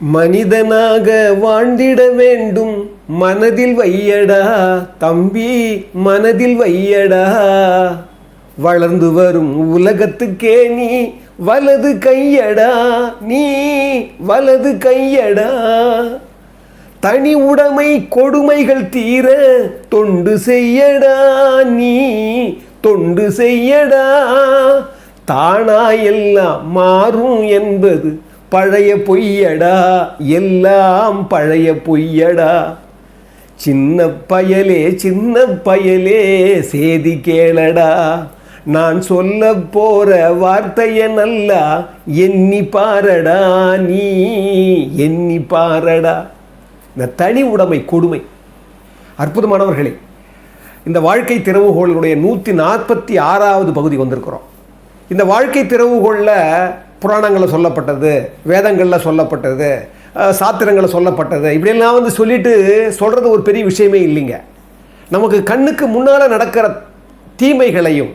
மனிதனாக வாழ்ந்திட வேண்டும். மனதில் வையடா தம்பி மனதில் வையடா. வளர்ந்து வரும் உலகத்துக்கே நீ வலது கையடா நீ வலது கையடா. தனி உடைமை கொடுமைகள் தீர தொண்டு செய்யடா நீ தொண்டு செய்யடா. தானா எல்லாம் மாறும் என்பது பழைய பொய்யடா எல்லாம் பழைய பொய்யடா. சின்ன பயலே சின்ன பயலே சேதி கேளடா. நான் சொல்ல போற வார்த்தைய நல்லா எண்ணி பாரடா நீ எண்ணி பாரடா. இந்த தனி உடைமை கொடுமை. அற்புதமானவர்களே இந்த வாழ்க்கை திறவுகோளுடைய நூற்றி நாற்பத்தி ஆறாவது பகுதி வந்திருக்கிறோம். இந்த வாழ்க்கை திறவுகோளில் புராணங்களில் சொல்லப்பட்டது வேதங்களில் சொல்லப்பட்டது சாத்திரங்களில் சொல்லப்பட்டது. இப்படியெல்லாம் வந்து சொல்லிட்டு சொல்கிறது ஒரு பெரிய விஷயமே இல்லைங்க. நமக்கு கண்ணுக்கு முன்னால் நடக்கிற தீமைகளையும்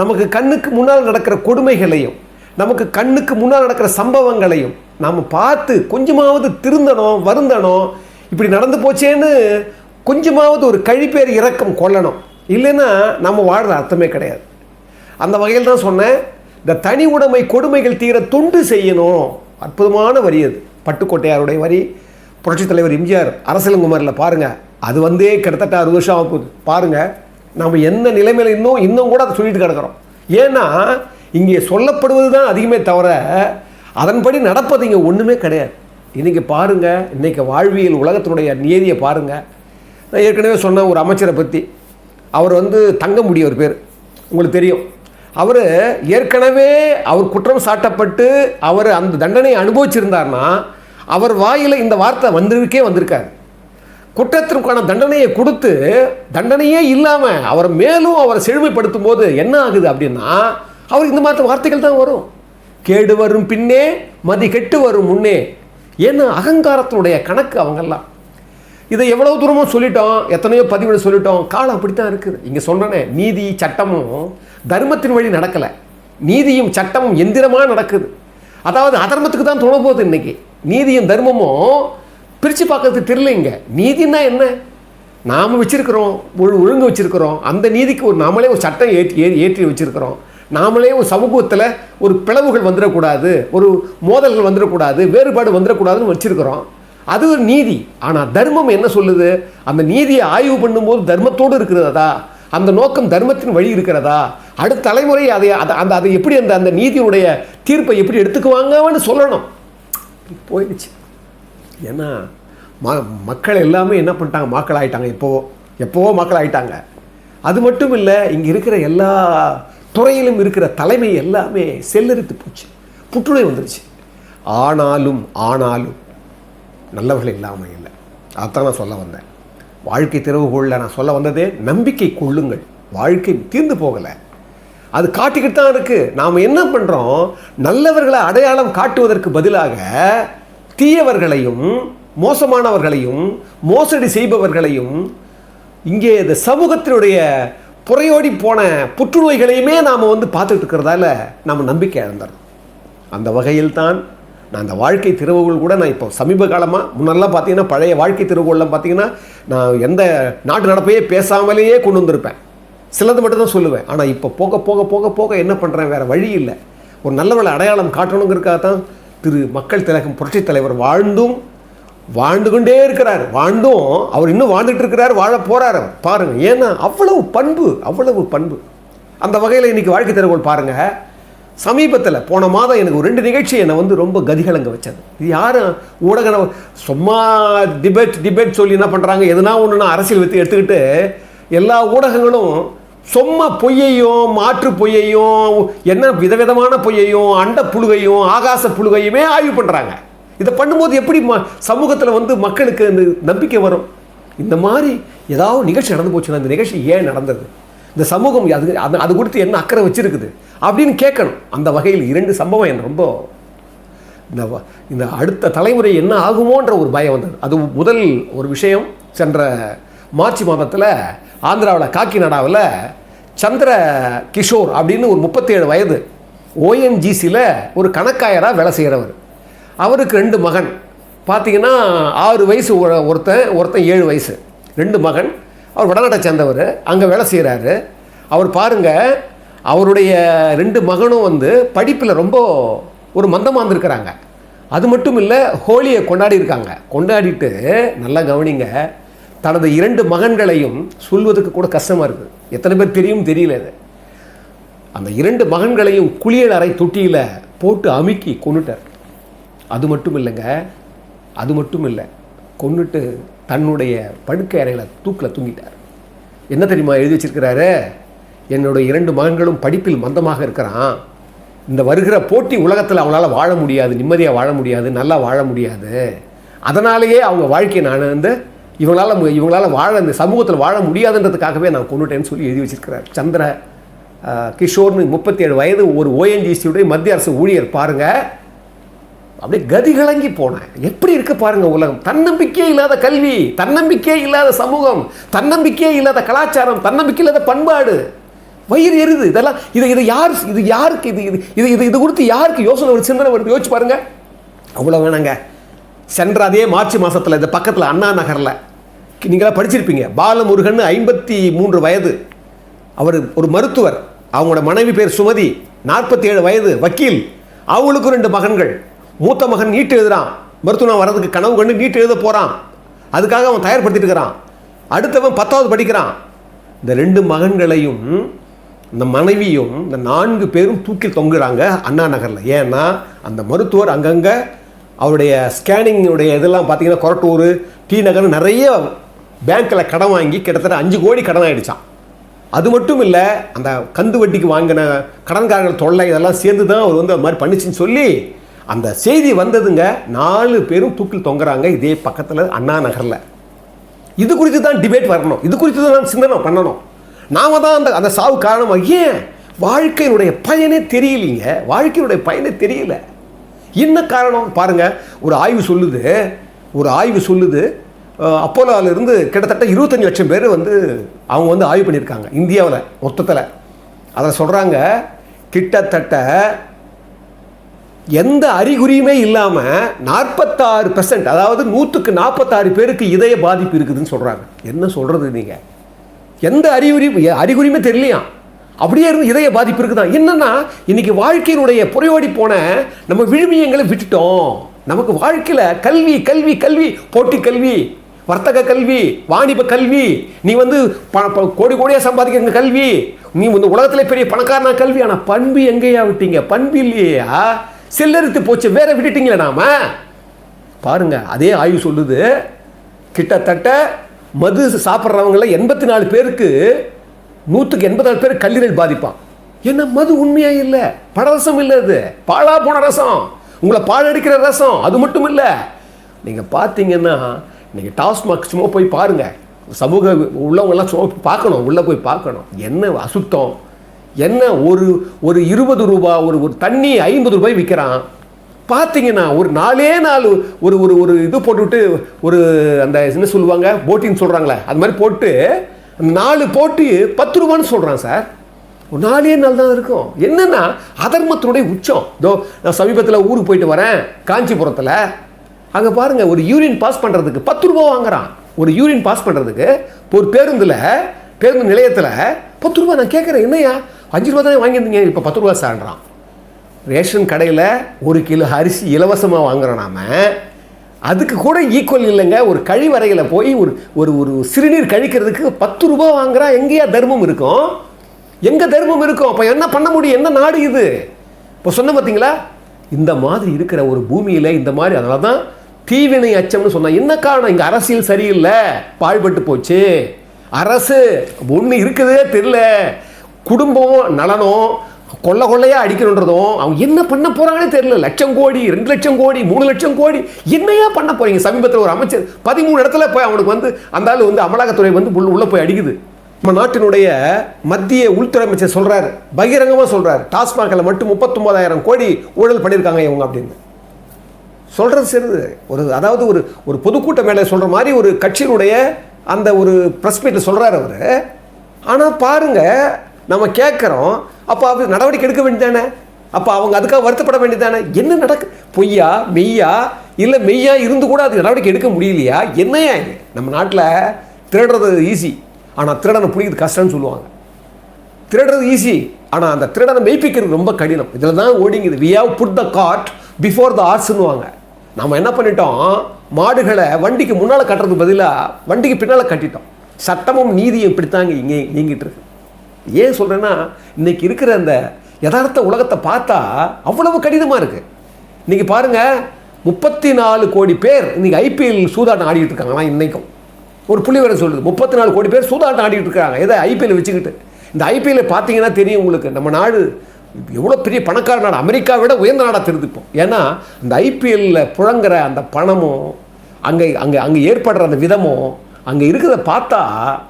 நமக்கு கண்ணுக்கு முன்னால் நடக்கிற கொடுமைகளையும் நமக்கு கண்ணுக்கு முன்னால் நடக்கிற சம்பவங்களையும் நாம் பார்த்து கொஞ்சமாவது திருந்தணும் வருந்தணும். இப்படி நடந்து போச்சேன்னு கொஞ்சமாவது ஒரு கழிப்பேர் இரக்கம் கொள்ளணும். இல்லைன்னா நம்ம வாழ்கிற அர்த்தமே கிடையாது. அந்த வகையில் தான் சொன்னேன். இந்த தனி உடைமை கொடுமைகள் தீர தொண்டு செய்யணும். அற்புதமான வரி அது. பட்டுக்கோட்டையாருடைய வரி புரட்சித் தலைவர் எம்ஜிஆர் அரசலங்குமாரில் பாருங்கள் அது வந்தே கிட்டத்தட்ட அறுபது வருஷம் ஆக போகுது. பாருங்கள் நம்ம என்ன நிலைமையில் இன்னும் இன்னும் கூட அதை சொல்லிட்டு கிடக்கிறோம். ஏன்னா இங்கே சொல்லப்படுவது தான் அதிகமே தவிர அதன்படி நடப்பது இங்கே ஒன்றுமே கிடையாது. இன்றைக்கி பாருங்கள் இன்றைக்கி வாழ்வியல் உலகத்தினுடைய நியதியை பாருங்கள் நான் ஏற்கனவே சொன்ன ஒரு அமைச்சரை பற்றி அவர் வந்து தங்கமுடி ஒரு பேர். உங்களுக்கு தெரியும். அவர் ஏற்கனவே அவர் குற்றம் சாட்டப்பட்டு அவர் அந்த தண்டனையை அனுபவிச்சிருந்தார்னா அவர் வாயில் இந்த வார்த்தை வந்திருக்கே வந்திருக்காரு. குற்றத்திற்கான தண்டனையை கொடுத்து தண்டனையே இல்லாமல் அவர் மேலும் அவரை செழுமைப்படுத்தும் போது என்ன ஆகுது அப்படின்னா அவருக்கு இந்த மாதிரி வார்த்தைகள் தான் வரும். கேடு வரும் பின்னே மதி கெட்டு வரும் முன்னே. ஏன்னா அகங்காரத்தினுடைய கணக்கு அவங்கெல்லாம். இதை எவ்வளோ தூரமோ சொல்லிட்டோம் எத்தனையோ பதிவில் சொல்லிட்டோம் காலம் அப்படி தான் இருக்குது. இங்கே சொன்னனே நீதி சட்டமும் தர்மத்தின் வழி நடக்கலை. நீதியும் சட்டமும் எந்திரமாக நடக்குது. அதாவது அதர்மத்துக்கு தான் துணை போகுது இன்னைக்கு. நீதியும் தர்மமும் பிரித்து பார்க்கறதுக்கு தெரியலைங்க நீதினா என்ன? நாம் வச்சுருக்கிறோம் ஒரு ஒழுங்கு வச்சுருக்கிறோம். அந்த நீதிக்கு ஒரு நாமளே ஒரு சட்டம் ஏற்றி ஏற்றி வச்சிருக்கிறோம். நாமளே ஒரு சமூகத்தில் ஒரு பிளவுகள் வந்துடக்கூடாது ஒரு மோதல்கள் வந்துடக்கூடாது வேறுபாடு வந்துடக்கூடாதுன்னு வச்சுருக்கிறோம். அது ஒரு நீதி. ஆனால் தர்மம் என்ன சொல்லுது? அந்த நீதியை ஆய்வு பண்ணும்போது தர்மத்தோடு இருக்கிறதா? அந்த நோக்கம் தர்மத்தின் வழி இருக்கிறதா? அடுத்த தலைமுறை அதை அதை அந்த அதை எப்படி அந்த அந்த நீதியுடைய தீர்ப்பை எப்படி எடுத்துக்குவாங்கன்னு சொல்லணும். போயிடுச்சு. ஏன்னா ம மக்கள் எல்லாமே என்ன பண்ணிட்டாங்க? மக்கள் ஆகிட்டாங்க எப்போவோ எப்போவோ மக்கள் ஆகிட்டாங்க அது மட்டும் இல்லை இங்கே இருக்கிற எல்லா துறையிலும் இருக்கிற தலைமை எல்லாமே செல்லரித்து போச்சு. புற்றுநோய் வந்துருச்சு. ஆனாலும் ஆனாலும் நல்லவர்கள் இல்லாமல் இல்லை. அதான் நான் சொல்ல வந்தேன். வாழ்க்கை திறவுகோளில் நான் சொல்ல வந்ததே நம்பிக்கை கொள்ளுங்கள். வாழ்க்கை தீர்ந்து போகலை. அது காட்டிக்கிட்டு தான் இருக்குது நாம் என்ன பண்ணுறோம் நல்லவர்களை அடையாளம் காட்டுவதற்கு பதிலாக தீயவர்களையும் மோசமானவர்களையும் மோசடி செய்பவர்களையும் இங்கே இந்த சமூகத்தினுடைய புறையோடி போன புற்றுநோய்களையுமே நாம் வந்து பார்த்துட்டு இருக்கிறதால நம்ம நம்பிக்கை இழந்துடும் அந்த வகையில் தான் நான் அந்த வாழ்க்கை திறவுகோள் கூட நான் இப்போ சமீப காலமாக முன்னெல்லாம் பார்த்தீங்கன்னா பழைய வாழ்க்கை திறவுகோல்லாம் பார்த்தீங்கன்னா நான் எந்த நாட்டு நடப்பையே பேசாமலேயே கொண்டு வந்திருப்பேன். சிலது மட்டும் தான் சொல்லுவேன். ஆனால் இப்போ போக போக போக போக என்ன பண்ணுறேன் வேறு வழி இல்லை. ஒரு நல்லவளை அடையாளம் காட்டணுங்கிறக்காக தான் திரு மக்கள் திலகம் புரட்சித் தலைவர் வாழ்ந்தும் வாழ்ந்து கொண்டே இருக்கிறார். வாழ்ந்தும் அவர் இன்னும் வாழ்ந்துட்டு இருக்கிறார் வாழ போறாரு பாருங்கள் ஏன்னா அவ்வளவு பண்பு அவ்வளவு பண்பு. அந்த வகையில் இன்றைக்கி வாழ்க்கை திறவுகோள் பாருங்கள் சமீபத்தில் போன மாதம் எனக்கு ஒரு ரெண்டு நிகழ்ச்சி என்னை வந்து ரொம்ப கதிகலங்க வச்சது. இது யாரும் ஊடக சும்மா டிபேட் டிபேட் சொல்லி என்ன பண்ணுறாங்க எதுனா ஒன்றுனா அரசியல் வைத்து எடுத்துக்கிட்டு எல்லா ஊடகங்களும் சும்மா பொய்யையும் மாற்று பொய்யையும் என்ன விதவிதமான பொய்யையும் அண்ட புழுகையும் ஆகாச புழுகையுமே ஆய்வு பண்ணுறாங்க இதை பண்ணும்போது எப்படி ம சமூகத்தில் வந்து மக்களுக்கு அந்த நம்பிக்கை வரும்? இந்த மாதிரி ஏதாவது நிகழ்ச்சி நடந்து போச்சுன்னா அந்த நிகழ்ச்சி ஏன் நடந்தது? இந்த சமூகம் அது அது அது கொடுத்து என்ன அக்கறை வச்சுருக்குது? அப்படின்னு கேட்கணும். அந்த வகையில் இரண்டு சம்பவம் என்ன ரொம்ப இந்த வ- இந்த அடுத்த தலைமுறை என்ன ஆகுமோன்ற ஒரு பயம் வந்தது. அது முதல் ஒரு விஷயம் சென்ற மார்ச் மாதத்தில் ஆந்திராவில் காக்கிநாடாவில் சந்திர கிஷோர் அப்படின்னு ஒரு முப்பத்தேழு வயது ஓஎன்ஜிசியில் ஒரு கணக்காயராக வேலை செய்கிறவர் அவருக்கு ரெண்டு மகன். பார்த்தீங்கன்னா ஆறு வயசு ஒரு- ஒருத்தன் ஒருத்தன் ஏழு வயசு. ரெண்டு மகன். அவர் வடநாட்டை சேர்ந்தவர் அங்கே வேலை செய்கிறாரு அவர் பாருங்க அவருடைய ரெண்டு மகனும் வந்து படிப்பில் ரொம்ப ஒரு மந்தமாக இருந்திருக்கிறாங்க. அது மட்டும் இல்லை ஹோலியை கொண்டாடி இருக்காங்க. கொண்டாடிட்டு நல்லா கவனிங்க தனது இரண்டு மகன்களையும் சொல்வதற்கு கூட கஷ்டமாக இருக்குது எத்தனை பேர் தெரியும் தெரியல அது. அந்த இரண்டு மகன்களையும் குளியல் அறை தொட்டியில் போட்டு அமுக்கி கொண்டுட்டார். அது மட்டும் இல்லைங்க அது மட்டும் இல்லை கொண்டுட்டு தன்னுடைய படுக்கை அறையில் தூக்கில் தூங்கிட்டார். என்ன தெரியுமா எழுதி வச்சிருக்கிறாரு? என்னுடைய இரண்டு மகன்களும் படிப்பில் மந்தமாக இருக்கிறான். இந்த வருகிற போட்டி உலகத்தில் அவங்களால வாழ முடியாது நிம்மதியாக வாழ முடியாது நல்லா வாழ முடியாது. அதனாலேயே அவங்க வாழ்க்கையை நான் வந்து இவங்களால் இவங்களால் வாழ இந்த சமூகத்தில் வாழ முடியாதுன்றதுக்காகவே நான் கொண்டுட்டேன்னு சொல்லி எழுதி வச்சிருக்கிறார். சந்திர கிஷோர்னு முப்பத்தி ஏழு வயது ஒரு ஓஎன்ஜிசியுடைய மத்திய அரசு ஊழியர். பாருங்கள் அப்படியே கதி கலங்கி போனேன். எப்படி இருக்கு பாருங்க உலகம். தன்னம்பிக்கையே இல்லாத கல்வி தன்னம்பிக்கையே இல்லாத சமூகம் தன்னம்பிக்கையே இல்லாத கலாச்சாரம் தன்னம்பிக்கை இல்லாத பண்பாடு. வயிறு எருது இதெல்லாம் இது இது யார் இது யாருக்கு இது இது இது இது இது குறித்து யாருக்கு யோசனை ஒரு சிந்தனை வருது? யோசிச்சு பாருங்க. அவ்வளோ வேணாங்க. சென்ற அதே மார்ச் மாதத்தில் இந்த பக்கத்தில் அண்ணா நகரில் நீங்களாம் படிச்சிருப்பீங்க. பாலமுருகன் ஐம்பத்தி மூன்று வயது. அவர் ஒரு மருத்துவர். அவங்களோட மனைவி பேர் சுமதி. நாற்பத்தி ஏழு வயது. வக்கீல். அவங்களுக்கும் ரெண்டு மகன்கள். மூத்த மகன் நீட் எழுதுறான். மருத்துவம் வர்றதுக்கு கனவு கண்டு நீட் எழுத போகிறான் அதுக்காக அவன் தயார்படுத்திட்டு இருக்கிறான். அடுத்தவன் பத்தாவது படிக்கிறான். இந்த ரெண்டு மகன்களையும் இந்த மனைவியும் இந்த நான்கு பேரும் தூக்கில் தொங்குறாங்க அண்ணா நகரில். ஏன்னா அந்த மருத்துவர் அங்கங்கே அவருடைய ஸ்கேனிங்குடைய இதெல்லாம் பார்த்தீங்கன்னா கொரட்டூர் டி நகர் நிறைய பேங்க்கில் கடன் வாங்கி கிட்டத்தட்ட அஞ்சு கோடி கடன் ஆகிடுச்சான் அது மட்டும் இல்லை அந்த கந்து வட்டிக்கு வாங்கின கடன்காரர்கள் தொல்லை இதெல்லாம் சேர்ந்து தான் அவர் வந்து அது மாதிரி பண்ணிச்சுன்னு சொல்லி அந்த செய்தி வந்ததுங்க நாலு பேரும் தூக்கில் தொங்குறாங்க இதே பக்கத்தில் அண்ணா நகரில். இது குறித்து தான் டிபேட் வரணும். இது குறித்து தான் நாம் சிந்தனை பண்ணணும். நாம தான் அந்த அந்த சாவு காரணமாக ஏன்? வாழ்க்கையினுடைய பயனே தெரியலீங்க. வாழ்க்கையினுடைய பயனே தெரியல. என்ன காரணம்? பாருங்க ஒரு ஆய்வு சொல்லுது. ஒரு ஆய்வு சொல்லுது. அஹ், கிட்டத்தட்ட இருபத்தஞ்சி லட்சம் பேர் வந்து அவங்க வந்து ஆய்வு பண்ணியிருக்காங்க. இந்தியாவில் மொத்தத்தில். அதை சொல்கிறாங்க கிட்டத்தட்ட எந்த அறிகுறியுமே இல்லாமல் நாற்பத்தாறு பெர்சன்ட் அதாவது நூற்றுக்கு நாற்பத்தாறு பேருக்கு இதய பாதிப்பு இருக்குதுன்னு சொல்கிறாங்க என்ன சொல்கிறது நீங்கள் எந்த அறிகுறி அறிகுறியுமே தெரியலையா? அப்படியே இருந்து இதய பாதிப்பு இருக்குதான் என்னென்னா இன்னைக்கு வாழ்க்கையினுடைய புறையோடி போன நம்ம விழுமியங்களை விட்டுட்டோம். நமக்கு வாழ்க்கையில் கல்வி கல்வி கல்வி போட்டி கல்வி வர்த்தக கல்வி வாணிப கல்வி நீ வந்து ப- ப- கோடி கோடியாக சம்பாதிக்கிற கல்வி நீ வந்து உலகத்தில் பெரிய பணக்காரனா கல்வி ஆனால் பண்பு எங்கேயா விட்டீங்க? பண்பு இல்லையா சில்லறுத்து போச்சு வேற விட்டுட்டீங்களே நாம? பாருங்க அதே ஆய்வு சொல்லுது. கிட்டத்தட்ட மது சாப்பிட்றவங்கள எண்பத்தி நாலு பேருக்கு நூற்றுக்கு எண்பத்தி நாலு பேர் கல்லீரல் பாதிப்பான் என்ன மது உண்மையாக இல்லை? படரசம் இல்லை அது. பாழா போன ரசம். உங்களை பாழடிக்கிற ரசம். அது மட்டும் இல்லை. நீங்கள் பார்த்தீங்கன்னா நீங்கள் டாஸ்மாக் சும்மா போய் பாருங்கள் சமூக உள்ளவங்கெல்லாம் சும்மா பார்க்கணும். உள்ளே போய் பார்க்கணும். என்ன அசுத்தம்? என்ன ஒரு ஒரு இருபது ரூபா ஒரு ஒரு தண்ணி ஐம்பது ரூபாய் விற்கிறான் பார்த்தீங்கன்னா ஒரு நாலே நாள் ஒரு ஒரு ஒரு இது போட்டுவிட்டு ஒரு அந்த என்ன சொல்லுவாங்க போட்டின்னு சொல்கிறாங்களே அது மாதிரி போட்டு நாலு போட்டு பத்து ரூபான்னு சொல்கிறான் சார். ஒரு நாலே நாள் தான் இருக்கும். என்னென்னா அதர்மத்தினுடைய உச்சம். இதோ நான் சமீபத்தில் ஊருக்கு போயிட்டு வரேன் காஞ்சிபுரத்தில். அங்கே பாருங்கள் ஒரு யூரின் பாஸ் பண்ணுறதுக்கு பத்து ரூபா வாங்குறான். ஒரு யூரின் பாஸ் பண்ணுறதுக்கு ஒரு பேருந்தில் பேருந்து நிலையத்தில் பத்து ரூபா நான் கேட்குறேன் என்னய்யா? அஞ்சு ரூபா தானே வாங்கியிருந்தீங்க இப்போ பத்து ரூபா சார்ன்றான் ரேஷன் கடையில் ஒரு கிலோ அரிசி இலவசமாக வாங்குகிறோம் நாம. அதுக்கு கூட ஈக்குவல் இல்லைங்க. ஒரு கழிவறையில் போய் ஒரு ஒரு ஒரு சிறுநீர் கழிக்கிறதுக்கு பத்து ரூபா வாங்குறா எங்கேயா தர்மம் இருக்கும்? எங்கே தர்மம் இருக்கும்? அப்போ என்ன பண்ண முடியும்? என்ன நாடு இது? இப்போ சொன்ன பார்த்தீங்களா இந்த மாதிரி இருக்கிற ஒரு பூமியில் இந்த மாதிரி அதனால தான் தீவினை அச்சம்னு சொன்னால் என்ன காரணம்? இங்கே அரசியல் சரியில்லை. பாழ்பட்டு போச்சு. அரசு ஒன்று இருக்குதே தெரில குடும்பம் நலனும் கொள்ள கொள்ளையாக அடிக்கணுன்றதும் அவங்க என்ன பண்ண போகிறாங்கன்னே தெரியல. லட்சம் கோடி ரெண்டு லட்சம் கோடி மூணு லட்சம் கோடி என்னையா பண்ண போகிறீங்க சமீபத்தில் ஒரு அமைச்சர் பதிமூணு இடத்துல போய் அவனுக்கு வந்து அந்த ஆள் வந்து அமலாக்கத்துறை வந்து உள்ளே போய் அடிக்குது. நம்ம நாட்டினுடைய மத்திய உள்துறை அமைச்சர் சொல்கிறார் பகிரங்கமாக சொல்கிறார் டாஸ்மாகில் மட்டும் முப்பத்தொம்போதாயிரம் கோடி ஊழல் பண்ணியிருக்காங்க இவங்க அப்படின்னு. சொல்கிறது சரிது ஒரு அதாவது ஒரு ஒரு பொதுக்கூட்ட மேலே சொல்கிற மாதிரி ஒரு கட்சியினுடைய அந்த ஒரு ப்ரெஸ் மீட்டில் சொல்கிறார் அவர். ஆனால் பாருங்கள் நம்ம கேட்குறோம் அப்போ அவர் நடவடிக்கை எடுக்க வேண்டியதானே? அப்போ அவங்க அதுக்காக வருத்தப்பட வேண்டியதானே? என்ன நடக்கு பொய்யா மெய்யா? இல்லை மெய்யா இருந்து கூட அது நடவடிக்கை எடுக்க முடியலையா? என்னையா இது? நம்ம நாட்டில் திருடுறது ஈஸி ஆனால் திருடனை பிடிக்கிறது கஷ்டம்னு சொல்லுவாங்க. திருடுறது ஈஸி ஆனால் அந்த திருடனை மெய்ப்பிக்கிறது ரொம்ப கடினம். இதில் தான் ஓடிங்குது we have put the god before the ஆர்ட்ஸ்னுவாங்க நம்ம என்ன பண்ணிட்டோம்? மாடுகளை வண்டிக்கு முன்னால் கட்டுறதுக்கு பதிலாக வண்டிக்கு பின்னால் கட்டிட்டோம். சட்டமும் நீதியும் இப்படித்தாங்க இங்கே இயங்கிட்டு இருக்கு. ஏன் சொல்கிறேன்னா இன்றைக்கி இருக்கிற அந்த யதார்த்த உலகத்தை பார்த்தா அவ்வளவு கடினமாக இருக்குது இன்றைக்கி பாருங்கள் முப்பத்தி நாலு கோடி பேர் இன்றைக்கி ஐபிஎல் சூதாட்டம் ஆடிகிட்டு இருக்காங்க ஆனால் இன்றைக்கும் ஒரு புள்ளிவரம் சொல்லுது முப்பத்தி நாலு கோடி பேர் சூதாட்டம் ஆடிக்கிட்டு இருக்காங்க. எதை? ஐபிஎல் வச்சுக்கிட்டு. இந்த ஐபிஎல் பார்த்தீங்கன்னா தெரியும் உங்களுக்கு. நம்ம நாடு எவ்வளோ பெரிய பணக்கார நாடு. அமெரிக்காவை விட உயர்ந்த நாடாக தெரிஞ்சுப்போம் ஏன்னா அந்த ஐபிஎல்லில் புழங்குற அந்த பணமும் அங்கே அங்கே அங்கே ஏற்படுற அந்த விதமும் அங்கே இருக்கிறத பார்த்தா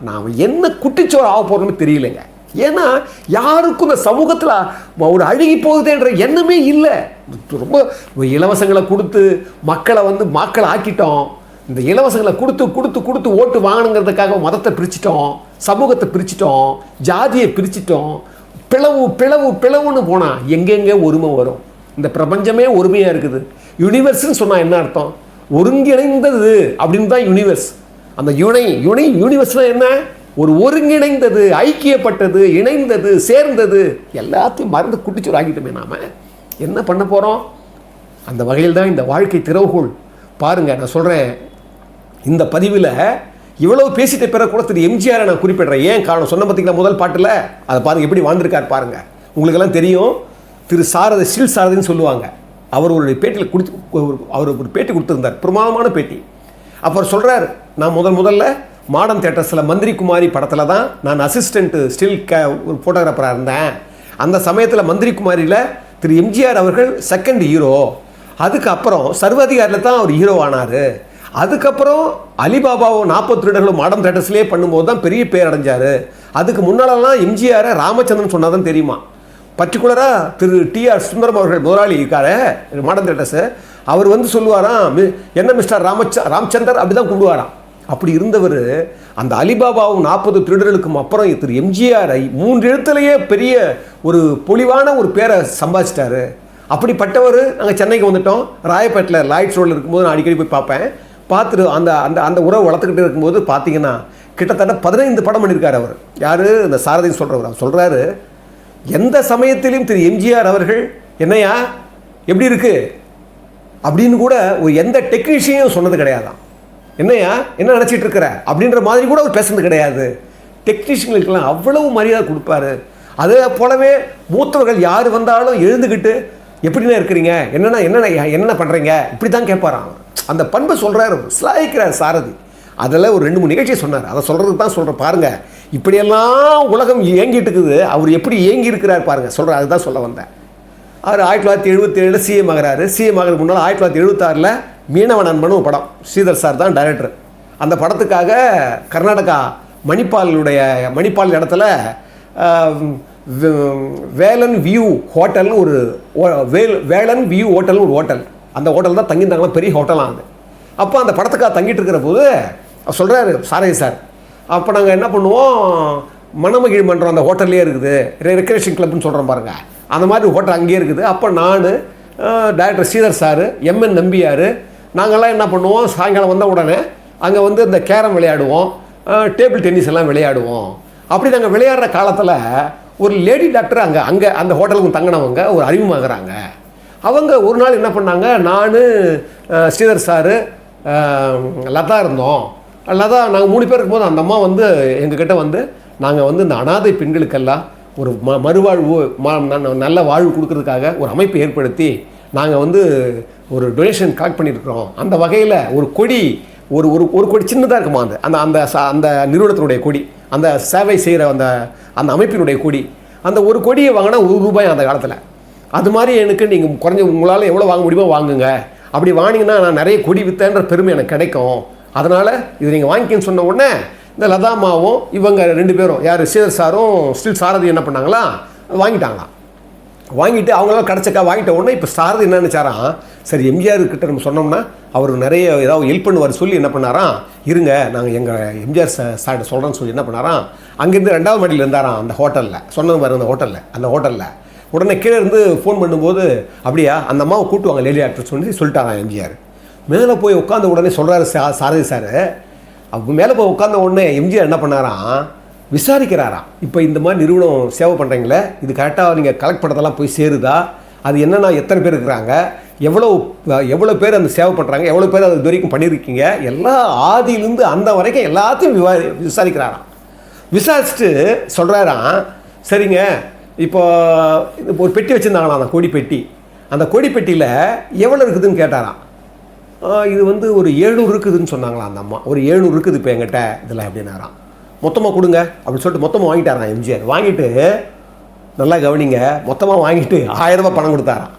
நான் என்ன குட்டிச்சோர் ஆக போகிறோம்னு தெரியலைங்க. ஏன்னா யாருக்கும் இந்த சமூகத்தில் ஒரு அழுகி போகுதுன்ற எண்ணமே இல்லை. ரொம்ப இலவசங்களை கொடுத்து மக்களை வந்து மக்களை ஆக்கிட்டோம். இந்த இலவசங்களை கொடுத்து கொடுத்து கொடுத்து ஓட்டு வாங்கணுங்கிறதுக்காக மதத்தை பிரிச்சிட்டோம். சமூகத்தை பிரிச்சிட்டோம். ஜாதியை பிரிச்சிட்டோம். பிளவு பிளவு பிளவுன்னு போனால் எங்கெங்கே ஒருமை வரும்? இந்த பிரபஞ்சமே ஒருமையாக இருக்குது. யூனிவர்ஸ்னு சொன்னால் என்ன அர்த்தம்? ஒருங்கிணைந்தது அப்படின்னு தான் யூனிவர்ஸ். அந்த யுனை யுனை யூனிவர்ஸ்னால் என்ன? ஒரு ஒருங்கிணைந்தது ஐக்கியப்பட்டது இணைந்தது சேர்ந்தது எல்லாத்தையும் மறந்து குட்டிச்சோர் ஆகிட்டோமே நாம. என்ன பண்ண போகிறோம் அந்த வகையில் தான் இந்த வாழ்க்கை திறவுகோள். பாருங்கள் நான் சொல்கிறேன் இந்த பதிவில் இவ்வளவு பேசிட்ட பிறகு கூட திரு எம்ஜிஆரை நான் குறிப்பிடுறேன். ஏன்? காரணம் சொன்ன பார்த்தீங்களா முதல் பாட்டில்? அதை பாருங்கள் எப்படி வாழ்ந்திருக்கார் பாருங்கள் உங்களுக்கெல்லாம் தெரியும் திரு சாரதி ஸ்டில் சாரதின்னு சொல்லுவாங்க. அவர் ஒரு பேட்டியில் கொடுத்து அவர் ஒரு பேட்டி கொடுத்துருந்தார். பிரமாதமான பேட்டி. அப்புறம் சொல்கிறார் நான் முதல் முதல்ல மாடர்ன் தேட்டர்ஸில் மந்திரி குமாரி படத்தில் தான் நான் அசிஸ்டண்ட்டு ஸ்டில் க ஒரு ஃபோட்டோகிராஃபராக இருந்தேன். அந்த சமயத்தில் மந்திரி குமாரியில் திரு எம்ஜிஆர் அவர்கள் செகண்ட் ஹீரோ அதுக்கப்புறம் சர்வாதிகாரியில் தான் அவர் ஹீரோ ஆனார். அதுக்கப்புறம் அலிபாபாவும் நாற்பத்தி திருடர்களும் மாடம் தேட்டர்ஸ்லேயே பண்ணும்போது தான் பெரிய பேர் அடைஞ்சார். அதுக்கு முன்னாலெல்லாம் எம்ஜிஆரை ராமச்சந்திரன் சொன்னாதான் தெரியுமா? பர்டிகுலராக திரு டிஆர் சுந்தரம் அவர்கள் முதலாளி இருக்கார் மாடம் தேட்டர்ஸு அவர் வந்து சொல்லுவாராம் "மி- என்ன மிஸ்டர் ராமச்ச ராமச்சந்தர் அப்படி தான் கூப்பிடுவாராம். அப்படி இருந்தவர் அந்த அலிபாபாவும் நாற்பது திருடர்களுக்கும் அப்புறம் திரு எம்ஜிஆரை மூன்று எழுத்துலேயே பெரிய ஒரு பொலிவான ஒரு பேரை சம்பாதிச்சிட்டாரு. அப்படிப்பட்டவர் நாங்கள் சென்னைக்கு வந்துட்டோம். ராயப்பேட்டில் லாய்ட்ஸ் ரோடில் இருக்கும்போது நான் அடிக்கடி போய் பார்ப்பேன். பார்த்துட்டு அந்த அந்த அந்த உறவு வளர்த்துக்கிட்டு இருக்கும்போது பார்த்தீங்கன்னா கிட்டத்தட்ட பதினைந்து படம் பண்ணியிருக்காரு அவர். யார்? இந்த சாரதி சொல்கிறவர் அவர் சொல்கிறாரு எந்த சமயத்திலையும் திரு எம்ஜிஆர் அவர்கள் என்னையா? எப்படி இருக்குது அப்படின்னு கூட ஒரு எந்த டெக்னீஷியனும் சொன்னது கிடையாதான் என்னையா? என்ன நினச்சிட்டு இருக்கிற? அப்படின்ற மாதிரி கூட அவர் பேசுனது கிடையாது. டெக்னீஷியன்களுக்கெல்லாம் அவ்வளவு மரியாதை கொடுப்பாரு. அதே போலவே மூத்தவர்கள் யார் வந்தாலும் எழுந்துக்கிட்டு எப்படிண்ணா இருக்கிறீங்க? என்னென்ன என்னென்ன என்னென்ன பண்ணுறீங்க இப்படி தான் கேட்பாரான் அவர். அந்த பண்பை சொல்கிறாரு சிலாய்க்கிறார் சாரதி. அதில் ஒரு ரெண்டு மூணு நிகழ்ச்சியை சொன்னார். அதை சொல்கிறதுக்கு தான் சொல்கிறேன் பாருங்கள் இப்படியெல்லாம் உலகம் இயங்கிட்டு இருக்குது. அவர் எப்படி இயங்கி இருக்கிறார் பாருங்கள் சொல்கிறார் அதுதான் சொல்ல வந்தேன். அவர் ஆயிரத்தி தொள்ளாயிரத்தி எழுபத்தி ஏழில் சிஎம் ஆகிறாரு. சிஎம் ஆகிறதுக்கு முன்னால் ஆயிரத்தி தொள்ளாயிரத்தி எழுபத்தாறில் மீனவ நண்பனும் படம். ஸ்ரீதர் சார் தான் டைரக்டர் அந்த படத்துக்காக கர்நாடகா மணிப்பாலுடைய மணிப்பால் இடத்துல வேலன் வியூ ஹோட்டல்னு ஒரு ஓ- வேல் வேலன் வியூ ஹோட்டல்னு ஒரு ஹோட்டல். அந்த ஹோட்டல் தான் தங்கியிருந்தாங்களா பெரிய ஹோட்டலாக அது. அப்போ அந்த படத்துக்காக தங்கிட்டு இருக்கிற போது சொல்கிறாரு சாரதி சார் அப்போ நாங்கள் என்ன பண்ணுவோம் மணமகிழ் மன்றம் அந்த ஹோட்டல்லே இருக்குது. ரெக்ரேஷன் கிளப்னு சொல்கிறோம் பாருங்க. அந்த மாதிரி ஹோட்டல் அங்கேயே இருக்குது. அப்போ நான் director Sridhar sir M N Nambiar நாங்கள்லாம் என்ன பண்ணுவோம்? சாயங்காலம் வந்த உடனே அங்கே வந்து இந்த கேரம் விளையாடுவோம். டேபிள் டென்னிஸ் எல்லாம் விளையாடுவோம். அப்படி நாங்கள் விளையாடுற காலத்தில் ஒரு லேடி டாக்டர் அங்கே அங்கே அந்த ஹோட்டலுக்கு தங்கினவங்க ஒரு அறிமுகமாகறாங்க. அவங்க ஒரு நாள் என்ன பண்ணாங்க? நான் ஸ்ரீதர் சாரு லதா இருந்தோம். லதா நாங்கள் மூணு பேர் இருக்கும்போது அந்த அம்மா வந்து எங்ககிட்ட வந்து நாங்கள் வந்து இந்த அனாதை பெண்களுக்கெல்லாம் ஒரு ம மறுவாழ்வு ம ந- நல்ல வாழ்வு கொடுக்கறதுக்காக ஒரு அமைப்பு ஏற்படுத்தி நாங்கள் வந்து ஒரு டொனேஷன் கலெக்ட் பண்ணியிருக்கிறோம் அந்த வகையில் ஒரு கொடி ஒரு ஒரு ஒரு கொடி சின்னதாக இருக்குமா அந்த அந்த அந்த ச- அந்த நிறுவனத்தினுடைய கொடி அந்த சேவை செய்கிற அந்த அந்த அமைப்பினுடைய கொடி. அந்த ஒரு கொடியை வாங்கினா ஒரு ரூபாய் அந்த காலத்தில். அது மாதிரி எனக்கு நீங்கள் குறைஞ்ச உங்களால் எவ்வளோ வாங்க முடியுமோ வாங்குங்க. அப்படி வாங்கினீங்கன்னா நான் நிறைய கொடி வித்தேன்ற பெருமை எனக்கு கிடைக்கும். அதனால் இது நீங்கள் வாங்கிக்கன்னு சொன்ன உடனே இந்த லதாமாவும் இவங்க ரெண்டு பேரும் யார் சீதர் சாரும் ஸ்டில் சாரதி என்ன பண்ணாங்களா? வாங்கிட்டாங்களாம். வாங்கிட்டு அவங்களாம் கிடச்சக்கா வாங்கிட்ட உடனே இப்போ சாரதி என்ன நினச்சாராம் சரி எம்ஜிஆர் கிட்ட நம்ம சொன்னோம்னா அவர் நிறைய ஏதாவது ஹெல்ப் பண்ணுவார் சொல்லி என்ன பண்ணாராம் இருங்க நாங்கள் எங்கள் எம்ஜிஆர் சா சார்ட்ட சொல்கிறேன்னு சொல்லி என்ன பண்ணாராம் அங்கேருந்து ரெண்டாவது மாடியில் இருந்தாராம் அந்த ஹோட்டலில்? சொன்னது மாதிரி அந்த ஹோட்டலில் அந்த ஹோட்டலில். உடனே கீழே இருந்து ஃபோன் பண்ணும்போது அப்படியா அந்த அம்மாவை கூட்டுவாங்க லேடி ஆக்டர் சொல்லி சொல்லிட்டாங்க எம்ஜிஆர். மேலே போய் உட்காந்த உடனே சொல்கிறாரு சா சாரதி சார். மேலே போய் உட்காந்த உடனே எம்ஜிஆர் என்ன பண்ணாராம் விசாரிக்கிறாராம். இப்போ இந்த மாதிரி நிறுவனம் சேவை பண்ணுறீங்களே இது கரெக்டாக நீங்கள் கலெக்ட் பண்ணதெல்லாம் போய் சேருதா? அது என்னென்னா எத்தனை பேர் இருக்கிறாங்க? எவ்வளோ எவ்வளோ பேர் அந்த சேவை பண்ணுறாங்க எவ்வளோ பேர் அது இது வரைக்கும் பண்ணியிருக்கீங்க? எல்லா ஆதியிலேருந்து அந்த வரைக்கும் எல்லாத்தையும் விவா விசாரிக்கிறாராம். விசாரிச்சுட்டு சொல்கிறாராம் சரிங்க இப்போ இப்போ ஒரு பெட்டி வச்சுருந்தாங்களாம் அந்த கொடி பெட்டி. அந்த கொடி பெட்டியில் எவ்வளோ இருக்குதுன்னு கேட்டாராம். இது வந்து ஒரு ஏழ்நூறு இருக்குதுன்னு சொன்னாங்களாம் அந்த அம்மா. ஒரு ஏழ்நூறு இருக்குது இப்போ எங்கிட்ட இதில் அப்படின்னாராம். மொத்தமாக கொடுங்க அப்படின்னு சொல்லிட்டு மொத்தமாக வாங்கிட்டாரான் எம்ஜிஆர் வாங்கிட்டு நல்லா கவனிங்க மொத்தமாக வாங்கிட்டு ஆயிரரூபா பணம் கொடுத்தாராம்.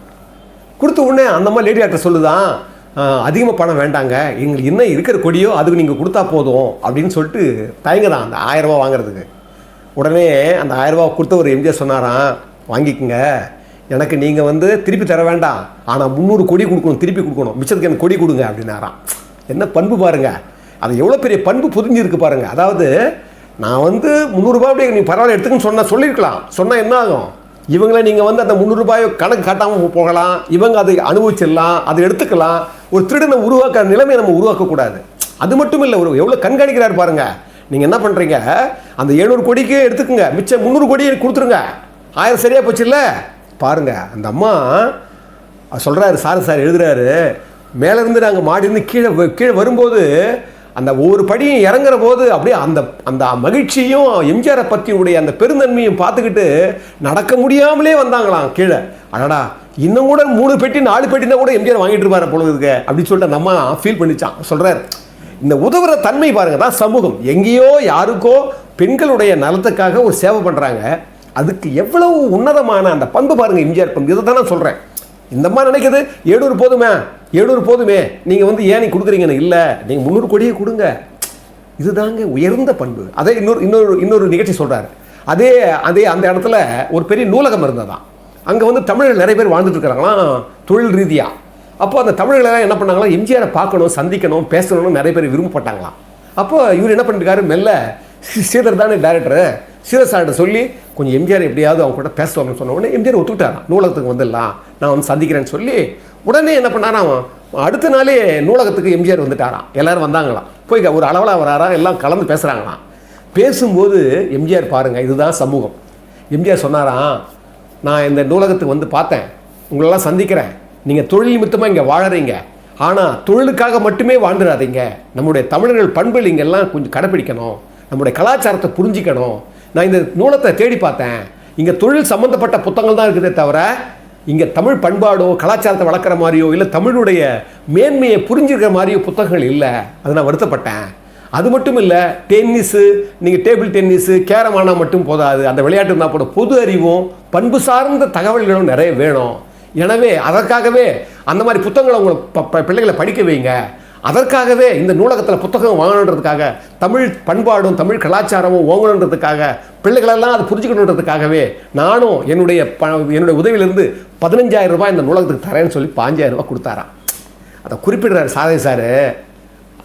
கொடுத்த உடனே அந்த அம்மா லேடி டாக்டர் சொல்லுதான் அதிகமாக பணம் வேண்டாங்க. எங்களுக்கு என்ன இருக்கிற கொடியோ அதுக்கு நீங்கள் கொடுத்தா போதும் அப்படின்னு சொல்லிட்டு தயங்குதான் அந்த ஆயிரரூபா வாங்குறதுக்கு. உடனே அந்த ஆயிரரூபா கொடுத்த ஒரு எம்ஜிஆர் சொன்னாராம் வாங்கிக்கோங்க. எனக்கு நீங்கள் வந்து திருப்பி தர வேண்டாம். ஆனால் முந்நூறு கொடி கொடுக்கணும் திருப்பி கொடுக்கணும். மிச்சத்துக்கு எனக்கு கொடி கொடுங்க அப்படின்னாராம். என்ன பண்பு பாருங்கள் அது எவ்வளோ பெரிய பண்பு புரிஞ்சிருக்கு பாருங்கள் அதாவது நான் வந்து முந்நூறுரூபா அப்படி நீ பரவாயில்ல எடுத்துக்கன்னு சொன்னால் சொல்லியிருக்கலாம். சொன்னால் என்ன ஆகும்? இவங்களை நீங்கள் வந்து அந்த முந்நூறுபாயோ கணக்கு காட்டாமல் போகலாம். இவங்க அதை அனுபவிச்சிடலாம் அதை எடுத்துக்கலாம். ஒரு திருடனை உருவாக்க நிலைமையை நம்ம உருவாக்கக்கூடாது. அது மட்டும் இல்லை ஒரு எவ்வளோ கண்காணிக்கிறார் பாருங்கள் நீங்கள் என்ன பண்ணுறீங்க அந்த எழுநூறு கோடிக்கு எடுத்துக்கோங்க. மிச்சம் முந்நூறு கோடியை கொடுத்துருங்க. ஆயிரம் சரியாக போச்சு இல்லை? பாருங்க அந்த அம்மா சொல்கிறாரு சார் சார் எழுதுறாரு. மேலேருந்து நாங்கள் மாடிருந்து கீழே வ- கீழே வரும்போது அந்த ஒவ்வொரு படியும் இறங்குற போது அப்படியே அந்த அந்த மகிழ்ச்சியும் எம்ஜிஆரை பற்றியுடைய அந்த பெருந்தன்மையும் பார்த்துக்கிட்டு நடக்க முடியாமலே வந்தாங்களாம் கீழே. அடடா இன்னும் கூட மூணு பெட்டி நாலு பெட்டினா கூட எம்ஜிஆர் வாங்கிட்டு இருப்பாரு பொழுதுக்கு அப்படின்னு சொல்லிட்டு நம்ம ஃபீல் பண்ணிச்சான். சொல்கிறார் இந்த உதவுற தன்மை பாருங்க தான் சமூகம். எங்கேயோ யாருக்கோ பெண்களுடைய நலத்துக்காக ஒரு சேவை பண்ணுறாங்க அதுக்கு எவ்வளவு உன்னதமான அந்த பண்பு பாருங்க எம்ஜிஆர் பண்பு. இதை தான் நான் சொல்கிறேன் இந்த மாதிரி நினைக்குது ஏடூர் போதுமே. எழுநூறு போதுமே. நீங்கள் வந்து ஏன் நீ கொடுக்குறீங்கன்னு இல்லை. நீங்கள் முந்நூறு கோடியே கொடுங்க. இதுதாங்க உயர்ந்த பண்பு. அதே இன்னொரு இன்னொரு இன்னொரு நிகழ்ச்சி சொல்கிறாரு அதே அதே அந்த இடத்துல ஒரு பெரிய நூலகம் இருந்ததான் அங்கே வந்து தமிழர்கள் நிறைய பேர் வாழ்ந்துட்டு இருக்கிறாங்களாம் தொழில் ரீதியாக அப்போ அந்த தமிழர்கள் என்ன பண்ணாங்களா? எம்ஜிஆரை பார்க்கணும் சந்திக்கணும் பேசணும்னு நிறைய பேர் விரும்பப்பட்டாங்களாம் அப்போ இவர் என்ன பண்ணிருக்காரு மெல்ல ஸ்ரீ- ஸ்ரீதர் தானே டேரக்டர் ஸ்ரீதர் சார்கிட்ட சொல்லி கொஞ்சம் எம்ஜிஆர் எப்படியாவது அவங்க கூட பேசுவாங்கன்னு சொன்ன உடனே எம்ஜிஆர் ஒத்துக்கிட்டாராம் நூலகத்துக்கு வந்துடலாம். நான் வந்து சந்திக்கிறேன்னு சொல்லி உடனே என்ன பண்ணாராம் அடுத்த நாளே நூலகத்துக்கு எம்ஜிஆர் வந்துட்டாராம். எல்லோரும் வந்தாங்களாம். போய் ஒரு அளவில் வராரா? எல்லாம் கலந்து பேசுகிறாங்களாம் பேசும்போது எம்ஜிஆர் பாருங்கள் இதுதான் சமூகம். எம்ஜிஆர் சொன்னாராம் நான் இந்த நூலகத்துக்கு வந்து பார்த்தேன். உங்களெல்லாம் சந்திக்கிறேன். நீங்கள் தொழில் நிமித்தமாக இங்கே வாழறீங்க. ஆனால் தொழிலுக்காக மட்டுமே வாழ்ந்துடாதீங்க. நம்முடைய தமிழர்கள் பண்புகள் இங்கெல்லாம் கொஞ்சம் கடைப்பிடிக்கணும். நம்முடைய கலாச்சாரத்தை புரிஞ்சிக்கணும். நான் இந்த நூலத்தை தேடி பார்த்தேன். இங்கே தொழில் சம்மந்தப்பட்ட புத்தகங்கள் தான் இருக்குதே தவிர இங்கே தமிழ் பண்பாடோ கலாச்சாரத்தை வளர்க்குற மாதிரியோ இல்லை தமிழுடைய மேன்மையை புரிஞ்சுக்கிற மாதிரியோ புத்தகங்கள் இல்லை. அது நான் வருத்தப்பட்டேன். அது மட்டும் இல்லை டென்னிஸு நீங்கள் டேபிள் டென்னிஸு கேரம் ஆனால் மட்டும் போதாது. அந்த விளையாட்டு நான் போட பொது அறிவும் பண்பு சார்ந்த தகவல்களும் நிறைய வேணும். எனவே அதற்காகவே அந்த மாதிரி புத்தகங்களை உங்களை ப- ப- பிள்ளைகளை படிக்க வைங்க. அதற்காகவே இந்த நூலகத்தில் புத்தகம் வாங்கணுன்றதுக்காக தமிழ் பண்பாடும் தமிழ் கலாச்சாரமும் வாங்கணுன்றதுக்காக பிள்ளைகளெல்லாம் அதை புரிஞ்சுக்கணுன்றதுக்காகவே நானும் என்னுடைய ப என்னுடைய உதவியிலிருந்து பதினஞ்சாயிரம் ரூபாய் இந்த நூலகத்துக்கு தரேன்னு சொல்லி பாஞ்சாயிரம் ரூபாய் கொடுத்தாராம். அதை குறிப்பிடுறாரு சாதை சார்.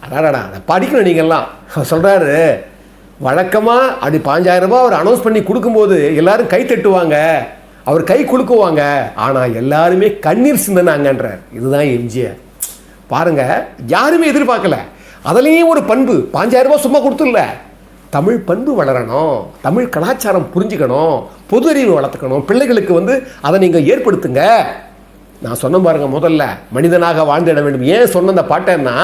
அடாடா அதை படிக்கணும் நீங்கள்லாம் அவர் சொல்கிறாரு வழக்கமாக அப்படி பாஞ்சாயிரம் ரூபாய் அவர் அனௌன்ஸ் பண்ணி கொடுக்கும்போது எல்லாரும் கை தட்டுவாங்க. அவர் கை குலுக்குவாங்க. ஆனால் எல்லாருமே கண்ணீர் சிந்தனாங்கன்றார். இதுதான் எம்ஜிஆர். பாருங்க யாருமே எதிர்பார்க்கல. அதுலேயும் ஒரு பண்பு பாஞ்சாயிரம் ரூபாய் சும்மா கொடுத்துடல. தமிழ் பண்பு வளரணும் தமிழ் கலாச்சாரம் புரிஞ்சுக்கணும் பொது அறிவு வளர்த்துக்கணும் பிள்ளைகளுக்கு வந்து அதை நீங்கள் ஏற்படுத்துங்க. நான் சொன்ன பாருங்க முதல்ல மனிதனாக வாழ்ந்திட வேண்டும். ஏன் சொன்ன அந்த பாட்டேன்னா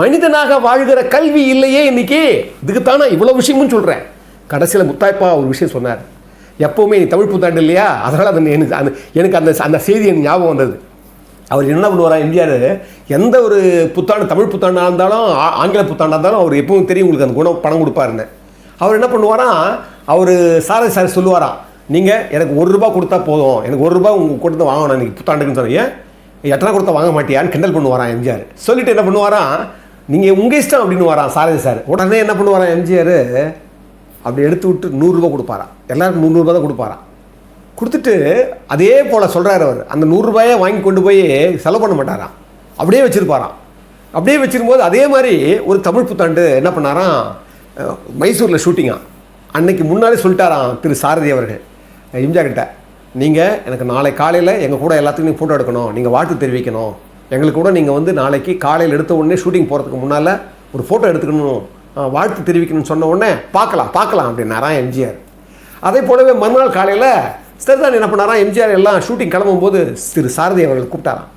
மனிதனாக வாழ்கிற கல்வி இல்லையே இன்னைக்கு. இதுக்குத்தானே இவ்வளோ விஷயமும் சொல்கிறேன் கடைசியில் முத்தாய்ப்பா ஒரு விஷயம் சொன்னார். எப்போவுமே நீ தமிழ் புத்தாண்டு இல்லையா? அதனால் அது எனக்கு அந்த எனக்கு அந்த அந்த செய்தி எனக்கு ஞாபகம் வந்தது. அவர் என்ன பண்ணுவாரா எம்ஜிஆர் எந்த ஒரு புத்தாண்டு தமிழ் புத்தாண்டாக இருந்தாலும் ஆ- ஆங்கில புத்தாண்டாக இருந்தாலும் அவர் எப்பவும் தெரியும் உங்களுக்கு அந்த குணம் பணம் கொடுப்பாருன்னு. அவர் என்ன பண்ணுவாராம் அவர் சாரதி சார் சொல்லுவாராம் நீங்கள் எனக்கு ஒரு ரூபா கொடுத்தா போதும். எனக்கு ஒரு ரூபா உங்கள் கொடுத்து வாங்கணும் இன்னைக்கு புத்தாண்டுக்குன்னு சொன்னீங்க. எத்தனை கொடுத்தா வாங்க மாட்டியான்னு கிண்டல் பண்ணுவாராம் எம்ஜிஆர். சொல்லிட்டு என்ன பண்ணுவாராம் நீங்கள் உங்கள் இஷ்டம் அப்படின்னு வரான் சாரதி சார். உடனே என்ன பண்ணுவாராம் எம்ஜிஆர் அப்படி எடுத்து விட்டு நூறுரூபா கொடுப்பாராம் எல்லாருக்கும் நூறுரூபா தான் கொடுப்பாராம் கொடுத்துட்டு அதே போல் சொல்கிறார் அவர். அந்த நூறுரூபாயை வாங்கி கொண்டு போய் செலவு பண்ண மாட்டாராம். அப்படியே வச்சுருப்பாராம். அப்படியே வச்சிருக்கும்போது அதே மாதிரி ஒரு தமிழ் புத்தாண்டு என்ன பண்ணாராம்? மைசூரில் ஷூட்டிங்கா அன்னைக்கு முன்னாலே சொல்லிட்டாராம் திரு சாரதி அவர்கள். இம்ஜா கிட்ட நீங்கள் எனக்கு நாளை காலையில் எங்கள் கூட எல்லாத்துக்கும் நீங்கள் ஃபோட்டோ எடுக்கணும். நீங்கள் வாழ்த்து தெரிவிக்கணும். எங்களுக்கு கூட நீங்கள் வந்து நாளைக்கு காலையில் எடுத்த உடனே ஷூட்டிங் போகிறதுக்கு முன்னால் ஒரு ஃபோட்டோ எடுத்துக்கணும். வாழ்த்து தெரிவிக்கணும்னு சொன்ன உடனே பார்க்கலாம் பார்க்கலாம் அப்படின்னாராம் எம்ஜிஆர். அதே போலவே மறுநாள் காலையில் சரிதான் என்ன பண்ணாராம் எம்ஜிஆர் எல்லாம் ஷூட்டிங் கிளம்பும்போது திரு சாரதி அவர்களை கூப்பிட்டாராம்.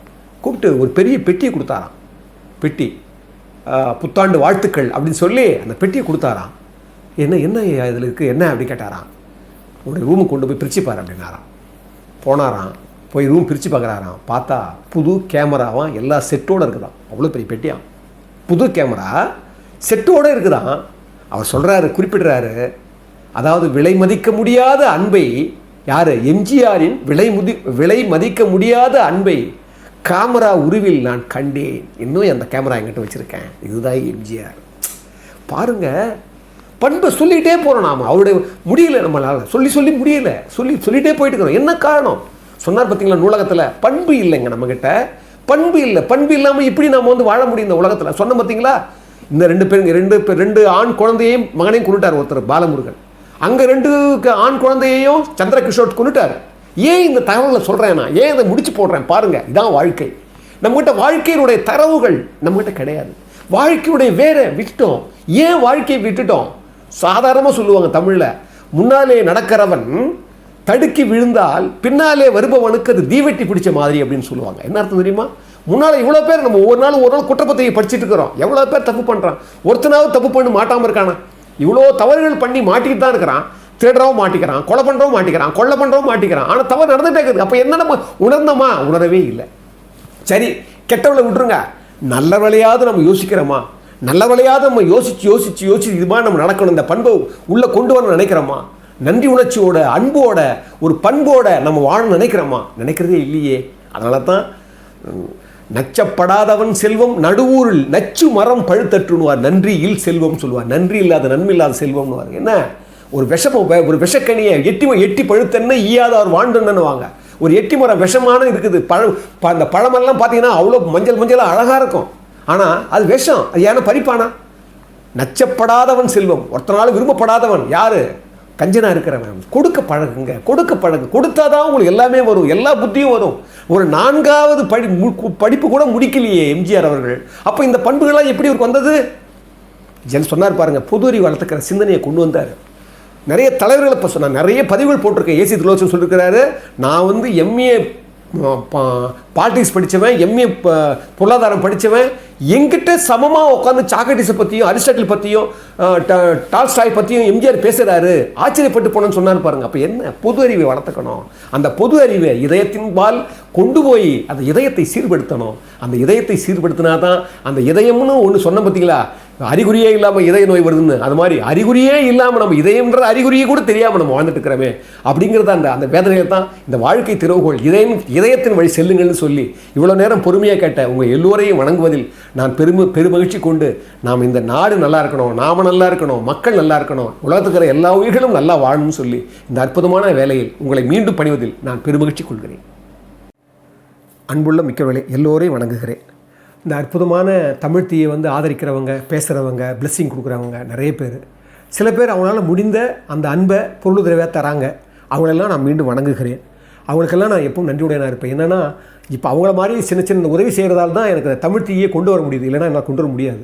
கூப்பிட்டு ஒரு பெரிய பெட்டியை கொடுத்தாராம். பெட்டி புத்தாண்டு வாழ்த்துக்கள் அப்படின்னு சொல்லி அந்த பெட்டியை கொடுத்தாராம். என்ன என்ன இதில் இருக்குது என்ன? அப்படி கேட்டாராம். உடைய ரூமுக்கு கொண்டு போய் பிரிச்சுப்பார் அப்படின்னாராம். போனாராம். போய் ரூம் பிரித்து பார்க்குறாராம் பார்த்தா புது கேமராவாம் எல்லா செட்டோடு இருக்குதான் அவ்வளோ பெரிய பெட்டியாம். புது கேமரா செட்டோடு இருக்குதான் அவர் சொல்கிறாரு குறிப்பிடுறாரு. அதாவது விலை மதிக்க முடியாத அன்பை யார்? எம்ஜிஆரின் விலை முதி விலை மதிக்க முடியாத அன்பை கேமரா உருவில் நான் கண்டேன். இன்னும் அந்த கேமரா என்கிட்ட வச்சுருக்கேன். இதுதான் எம்ஜிஆர். பாருங்க பண்பை சொல்லிகிட்டே போகிறோம் நாம். அவருடைய முடியல நம்மளால். சொல்லி சொல்லி முடியல. சொல்லி சொல்லிகிட்டே போயிட்டு இருக்கிறோம். என்ன காரணம்? சொன்னார் பார்த்தீங்களா நூலகத்தில்? பண்பு இல்லைங்க நம்மக்கிட்ட பண்பு இல்லை. பண்பு இல்லாமல் இப்படி நம்ம வந்து வாழ முடியும் இந்த உலகத்தில்? சொன்ன பார்த்தீங்களா? இந்த ரெண்டு பேருங்க ரெண்டு பேர் ரெண்டு ஆண் குழந்தையையும் மகனையும் கொண்டுட்டார் ஒருத்தர் பாலமுருகன். அங்கே ரெண்டு க- ஆண் குழந்தையையும் சந்திரகிஷோர் கொண்டுட்டார் ஏன் இந்த தகவலை சொல்கிறேன் நான் ஏன் இதை முடிச்சு போடுறேன் பாருங்கள் இதான் வாழ்க்கை. நம்மகிட்ட வாழ்க்கையினுடைய தரவுகள் நம்மகிட்ட கிடையாது. வாழ்க்கையுடைய வேற விட்டுட்டோம். ஏன் வாழ்க்கையை விட்டுட்டோம்? சாதாரணமாக சொல்லுவாங்க தமிழில் முன்னாலே நடக்கிறவன் தடுக்கி விழுந்தால் பின்னாலே வருபவனுக்கு அது தீவெட்டி பிடிச்ச மாதிரி அப்படின்னு சொல்லுவாங்க. என்ன அர்த்தம் தெரியுமா? முன்னால் இவ்வளோ பேர் நம்ம ஒவ்வொரு நாளும் ஒரு நாள் குற்றப்பத்திரிகை படிச்சுட்டு இருக்கிறோம். எவ்வளோ பேர் தப்பு பண்ணுறான் ஒருத்தனாவது தப்பு பண்ணி மாட்டாமல் இருக்கானா? இவ்வளோ தவறுகள் பண்ணி மாட்டிக்கிட்டு தான் இருக்கிறான். திருடுறவும் மாட்டிக்கிறான் கொலை பண்ணுறவும் மாட்டிக்கிறான் கொலை பண்ணுறவும் மாட்டிக்கிறான். ஆனால் தவறு நடந்துட்டே இருக்குது. அப்போ என்ன நம்ம உணர்ந்தோமா? உணரவே இல்லை. சரி கெட்டவளை விட்டுருங்க. நல்லவளையாவது நம்ம யோசிக்கிறோமா? நல்லவளையாவது நம்ம யோசிச்சு யோசிச்சு யோசிச்சு இது மாதிரி நம்ம நடக்கணும். இந்த பண்பை உள்ளே கொண்டு வரணும்னு நினைக்கிறோமா? நன்றி உணர்ச்சியோட அன்போட ஒரு பண்போட நம்ம வாழணும்னு நினைக்கிறோமா? நினைக்கிறதே இல்லையே. அதனால தான் நச்சப்படாதவன் செல்வம் நடுவூரில் நச்சு மரம் பழுத்தற்றுனுவார் நன்றியில் செல்வம் சொல்லுவார் நன்றி இல்லாத நன்மை இல்லாத செல்வம்னுவார். என்ன? ஒரு விஷம ஒரு விஷக்கனியை எட்டி எட்டி பழுத்தன்னு ஈயாதவர் வாழ்ந்துன்னு ஒரு எட்டி மரம் விஷமான இருக்குது. பழம் ப- அந்த பழமெல்லாம் பார்த்தீங்கன்னா அவ்வளோ மஞ்சள் மஞ்சளாக அழகாக இருக்கும். ஆனால் அது விஷம். அது ஏன்னா பறிப்பானா? நச்சப்படாதவன் செல்வம். ஒருத்தனால விரும்பப்படாதவன் யாரு? கஞ்சனா இருக்கிறவன். கொடுக்க பழகுங்க. கொடுக்க பழகு. கொடுத்தா தான் உங்களுக்கு எல்லாமே வரும். எல்லா புத்தியும் வரும். ஒரு நான்காவது படி மு- படிப்பு கூட முடிக்கலையே எம்ஜிஆர் அவர்கள். அப்போ இந்த பண்புகள்லாம் எப்படி இவருக்கு வந்தது? ஜென் சொன்னார் பாருங்க பொது அறிவு வளர்த்துக்கிற சிந்தனையை கொண்டு வந்தார். நிறைய தலைவர்களை இப்போ சொன்னார். நிறைய பதிவுகள் போட்டிருக்கேன். ஏசி துலோச்சன் சொல்லியிருக்கிறாரு நான் வந்து எம்ஏ பாலிடிக்ஸ் படித்தவன் எம்ஏ பொருளாதாரம் படித்தவன் எங்கிட்ட சமமாக உட்காந்து சாக்ரட்டிஸை பற்றியும் அரிஸ்டாட்டில் பற்றியும் டால்ஸ்டாய் பற்றியும் எம்ஜிஆர் பேசுகிறாரு ஆச்சரியப்பட்டு போனோன்னு சொன்னார் பாருங்க. அப்போ என்ன? பொது அறிவை வளர்த்துக்கணும். அந்த பொது அறிவை இதயத்தின்பால் கொண்டு போய் அந்த இதயத்தை சீர்படுத்தணும். அந்த இதயத்தை சீர்படுத்தினா தான் அந்த இதயம்னு ஒன்று சொன்ன பார்த்தீங்களா அறிகுறியே இல்லாமல் இதய நோய் வருதுன்னு. அது மாதிரி அறிகுறியே இல்லாமல் நம்ம இதயம்ன்ற அறிகுறியே கூட தெரியாமல் நம்ம வாழ்ந்துட்டு இருக்கிறோமே அப்படிங்கிறத அந்த அந்த வேதனையை தான் இந்த வாழ்க்கை திறவுகோள் இதயம் இதயத்தின் வழி செல்லுங்கள்னு சொல்லி இவ்வளோ நேரம் பொறுமையாக கேட்ட உங்கள் எல்லோரையும் வணங்குவதில் நான் பெருமை பெருமகிழ்ச்சி கொண்டு நாம் இந்த நாடு நல்லா இருக்கணும் நாம நல்லா இருக்கணும் மக்கள் நல்லா இருக்கணும் உலகத்துக்கிற எல்லா உயிர்களும் நல்லா வாழணும்னு சொல்லி இந்த அற்புதமான வேலையில் உங்களை மீண்டும் பணிவதில் நான் பெருமகிழ்ச்சி கொள்கிறேன். அன்புள்ள மிக்கவர்களே எல்லோரையும் வணங்குகிறேன். இந்த அற்புதமான தமிழ் தீயை வந்து ஆதரிக்கிறவங்க பேசுகிறவங்க பிளெஸ்ஸிங் கொடுக்குறவங்க நிறைய பேர். சில பேர் அவங்களால முடிந்த அந்த அன்பை பொருளுதவியாக தராங்க. அவங்களெல்லாம் நான் மீண்டும் வணங்குகிறேன். அவங்களுக்கெல்லாம் நான் எப்பவும் நன்றியுடையனாக இருப்பேன். என்னென்னா இப்போ அவங்கள மாதிரி சின்ன சின்ன உதவி செய்கிறதால தான் எனக்கு அந்த தமிழ் தீயை கொண்டு வர முடியுது. இல்லைன்னா என்னால் கொண்டு வர முடியாது.